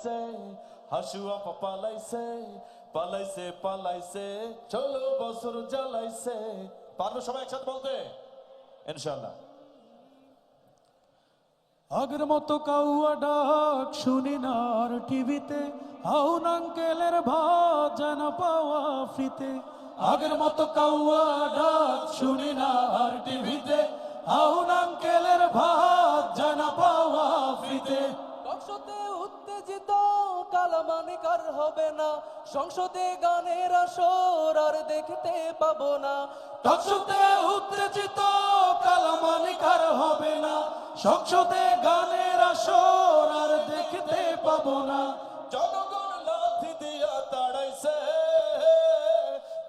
পালাইছে, হাসুয়া পালাইছে পালাইছে পালাইছে ষোলো বছর জ্বালাইছে। পারব সবাই একসাথে বলতে? ইনশাল্লাহ আগের মতো কাউয়া ডাক শুনি না আর টিভিতে। হাউন আঙ্কেলের ভাত পাওয়া ফ্রিতে। আগের মতো কাউয়া ডাক শুনি না আর টিভিতে। হাউন আঙ্কেলের ভাত যেন পাওয়া ফ্রিতে। উত্তেজিত কালামানিক আর হবে না। সংসদে গানের আসর আর দেখতে পাবো না। টকশোতে উত্তেজিত কালামালিকার হবে না। সংসদে গানের আসর আর দেখতে পাবো না। জনগণ লাথি দিয়া তাড়াইছে।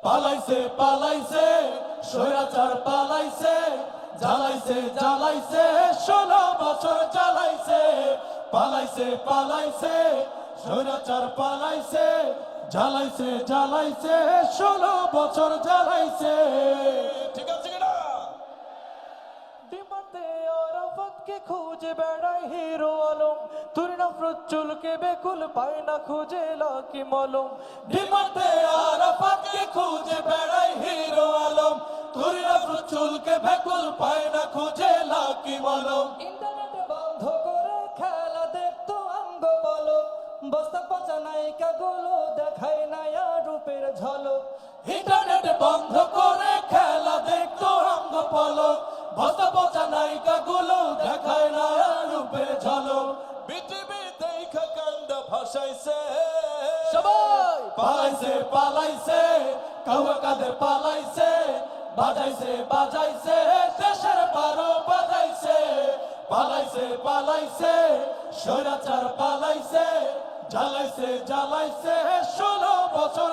পালাইছে পালাইছে স্বৈরাচার পালাইছে জ্বালাইছে জ্বালাইছে ষোলো বছর জ্বালাইছে পালাইছে পালাইছে স্বৈরাচার পালাইছে জ্বালাইছে জ্বালাইছে ষোলো বছর জ্বালাইছে। ঠিক আছে কিনা? ডিমাতে আরাফাতকে খুঁজে বেড়ায় হিরো আলম। তুই নফরত চুলকে বেকুল পায় না খুঁজে লাকি মলম। ডিমাতে আরাফাতকে খুঁজে বেড়াই হিরো আলম। তুরিরা চুলকে ভেকুল পায় না খুঁজে লাকি মলম। ইন্টারনেট বন্ধ করে খেলা দেখতো অঙ্গ পলক বসা বসা নায়িকা গুলো দেখায় না রূপের ঝলক। বিটিভি দেখা কান্দা ভাসাইছে। সবাই! পালাইছে পালাইছে কাউয়া কাদের পালাইছে বাজাইছে বাজাইছে দেশের বারো বাজাইছে। পালাইছে পালাইছে স্বৈরাচার পালাইছে জ্বালাইছে জ্বালাইছে ষোলো বছর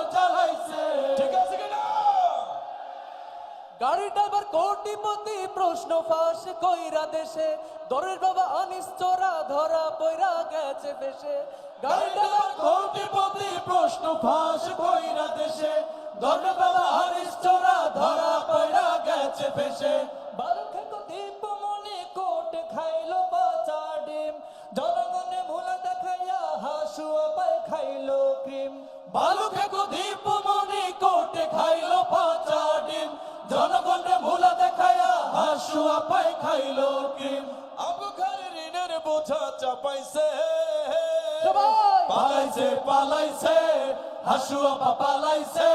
ড্রাইভার কোটিপতি প্রশ্ন ফাঁস কইরা দেশে। দরের বাবা ধরা পয়রা গেছে কোটিপতি প্রশ্ন ফাঁস কইরা দেশে। বাবা ধরা পয়রা গেছে জনগণে ভুলা দেখাইয়া হাসুয়া খাইলো ক্রিম। বালুকে দীপ হাসুয়া পাই খাইলো ক্রিম আবু খার ঋণের বোঝা চাপাইছে। পালাইছে পালাইছে হাসুয়া পালাইছে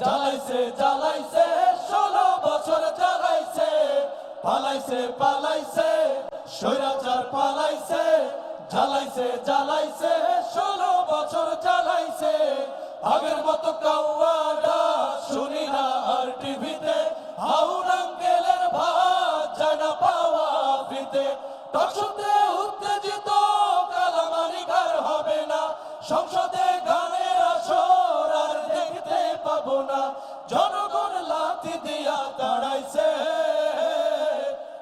জ্বালাইছে জ্বালাইছে ষোলো বছর জ্বালাইছে। পালাইছে পালাইছে স্বৈরাচার পালাইছে জ্বালাইছে জ্বালাইছে ষোলো বছর জ্বালাইছে। আগের মতো কাউয়াডা টকশোতে উত্তেজিত কালামানিকার হবে না। সংসদে গানের আসর আর দেখতে পাবো না। জনগণ লাথি দিয়া তাড়াইছে,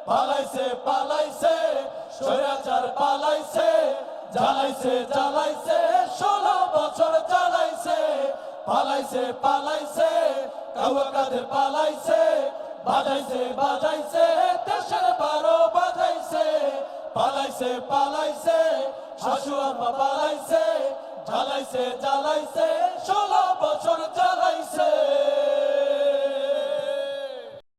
পালাইছে পালাইছে, স্বৈরাচার পালাইছে, জ্বালাইছে জ্বালাইছে, ষোলো বছর জ্বালাইছে পালাইছে পালাইছে কাউয়া কাদের পালাইছে, বাজাইছে বাজাইছে, দেশের বারো পালাইছে পালাইছে হাসুয়া পালাইছে জ্বালাইছে জ্বালাইছে সোলা